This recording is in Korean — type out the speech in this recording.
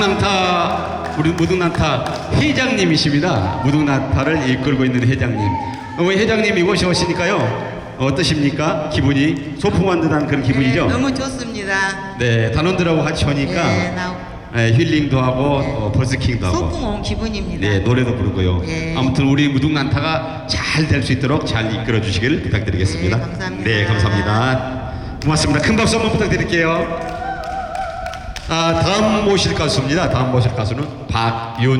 무등난타 우리 무등난타 회장님이십니다. 무등난타를 이끌고 있는 회장님. 어, 회장님 이곳에 오시니까요 어떠십니까? 기분이 소풍한 듯한 그런 기분이죠? 네, 너무 좋습니다. 네, 단원들하고 같이 오니까 네, 나 예, 힐링도 하고 네. 어, 버스킹도 하고 소풍 온 기분입니다. 네, 노래도 부르고요. 예. 아무튼 우리 무등난타가 잘 될 수 있도록 잘 이끌어 주시길 부탁드리겠습니다. 네, 감사합니다. 네, 감사합니다. 고맙습니다. 큰 박수 한번 부탁드릴게요. 아, 다음 모실 가수입니다. 다음 모실 가수는 박윤